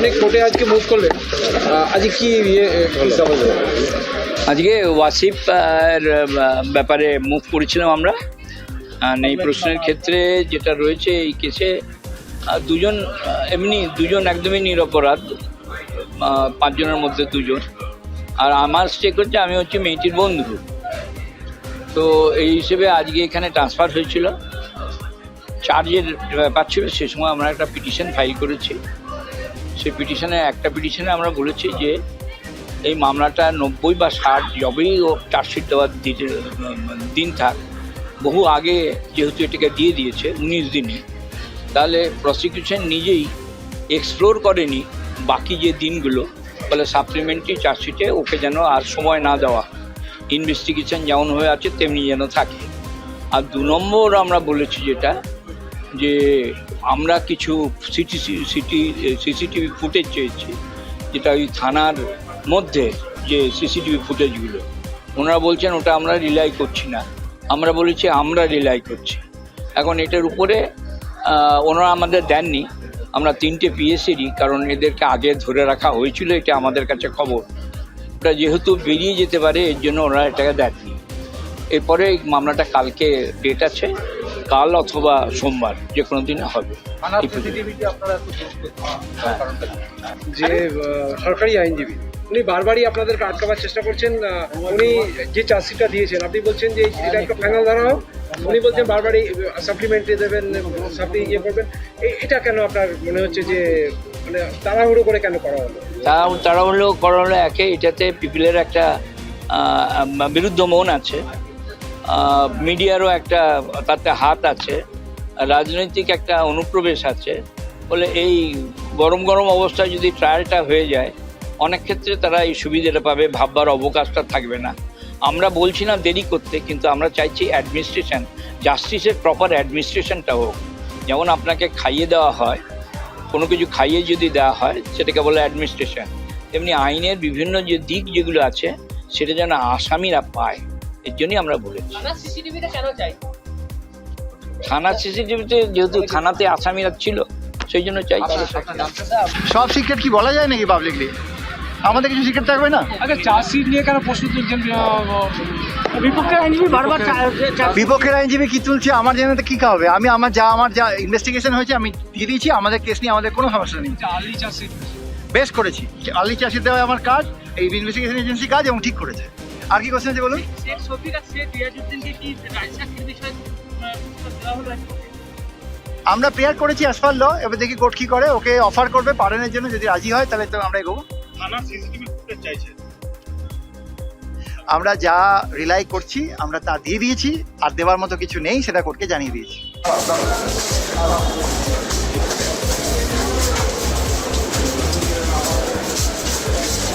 আপনি কোর্টে আজকে মুভ করলেন আজকে কি ইয়ে আজকে ওয়াসিফ ব্যাপারে মুভ করেছিলাম আমরা। এই প্রশ্নের ক্ষেত্রে যেটা রয়েছে এই কেসে দুজন এমনি দুজন একদমই নিরপরাধ পাঁচজনের মধ্যে দুজন। আর আমার স্টেক হচ্ছে, আমি হচ্ছে মেয়েটির বন্ধু। তো এই হিসেবে আজকে এখানে ট্রান্সফার হয়েছিল। চার্জের ব্যাপার ছিল সে সময় আমরা একটা পিটিশন ফাইল করেছি। সেই পিটিশনে একটা পিটিশনে আমরা বলেছি যে, এই মামলাটা নব্বই বা ষাট যবেই ও চার্জশিট দেওয়ার দিন থাক, বহু আগে যেহেতু এটাকে দিয়ে দিয়েছে, উনিশ দিনে, তাহলে প্রসিকিউশন নিজেই এক্সপ্লোর করেনি বাকি যে দিনগুলো বলে সাপ্লিমেন্টারি চার্জশিটে ওকে যেন আর সময় না দেওয়া ইনভেস্টিগেশন যেমন হয়ে আছে, তেমনি যেন থাকে। আর দু নম্বর আমরা বলেছি যেটা, যে আমরা কিছু সিটি সিটি, সিসিটিভি ফুটেজ চেয়েছি, যেটা ওই থানার মধ্যে যে সিসিটিভি ফুটেজগুলো। ওনারা বলছেন ওটা আমরা রিলাই করছি না। আমরা বলেছি আমরা রিলাই করছি। এখন এটার উপরে ওনারা আমাদের দেননি। আমরা তিনটে পিএসসিরই কারণ এদেরকে আগে ধরে রাখা হয়েছিল, এটা আমাদের কাছে খবর। ওটা যেহেতু বেরিয়ে যেতে পারে, এর জন্য ওনারা এটাকে দেননি। এরপরে এই মামলাটা কালকে ডেট আছে। কাল অথবা সোমবার যে কোনো দিনে হবে। হ্যাঁ। যে সরকারি আইনজীবী উনি বারবারই আপনাদেরকে আটকাবার চেষ্টা করছেন উনি যে চার্জশিটটা দিয়েছেন আপনি বলছেন যে এটা একটা ফাইনাল ধরা হোক উনি বলছেন বারবারই সাপ্লিমেন্টারি দেবেন সাপ্লি ইয়ে করবেন। এই- এটা কেন আপনার মনে হচ্ছে যে মানে তাড়াহুড়ো করে কেন করা হলো? তা তারা হলো করা হলো একে এটাতে পিপিলের একটা বিরুদ্ধ মন আছে। মিডিয়ারও একটা, তাতে হাত আছে, রাজনৈতিক একটা অনুপ্রবেশ আছে বলে এই গরম গরম অবস্থায় যদি ট্রায়ালটা হয়ে যায়, অনেক ক্ষেত্রে তারা এই সুবিধাটা পাবে, ভাববার অবকাশটা থাকবে না। আমরা বলছি না দেরি করতে, কিন্তু আমরা চাইছি অ্যাডমিনিস্ট্রেশন জাস্টিসের প্রপার অ্যাডমিনিস্ট্রেশনটা হোক। যেমন আপনাকে খাইয়ে দেওয়া হয়, কোনো কিছু খাইয়ে যদি দেওয়া হয়, সেটাকে বলে অ্যাডমিনিস্ট্রেশন তেমনি আইনের বিভিন্ন যে দিক যেগুলো আছে, সেটা যেন আসামিরা পায়। এর জন্যই আমরা বলেছি। চাই? থানার সিসিটিভিতে যেহেতু থানাতে আসামিরা ছিল সেই জন্য চাইছি সব সিক্রেট কি বলা যায় নাকি পাবলিকলি আমাদের কিছু সিক্রেট থাকবে না? আচ্ছা চার্জশিট নিয়ে কেন প্রশ্ন তুলছেন বিপক্ষের আইনজীবী? বারবার বিপক্ষের আইনজীবী কি তুলছে? আমার জানাতে কি হবে আমি আমার যা আমার যা ইনভেস্টিগেশন হয়েছে আমি দিয়ে দিয়েছি আমাদের কেস নিয়ে আমাদের কোনো সমস্যা নেই। বেশ করেছি। আলি চাষি দেওয়া আমার কাজ এই ইনভেস্টিগেশন এজেন্সি কাজ এবং ঠিক করেছে। আর কি কোশ্চেন আছে বলুন? শেখ শফিক আর শেখ রিয়াজুদ্দিনকে কি রাজশাহীর বিষয়ে দেওয়া হলো আমরা প্রেয়ার করেছি অ্যাসফার ল এবার দেখি কোর্ট কি করে ওকে অফার করবে পারেনের জন্য যদি রাজি হয় তাহলে তো আমরা এগোবো। থানার সিসিটিভি ফুটেজ চাইছে। আমরা যা রিলাই করছি আমরা তা দিয়ে দিয়েছি আর দেওয়ার মতো কিছু নেই সেটা কোর্টকে জানিয়ে দিয়েছি।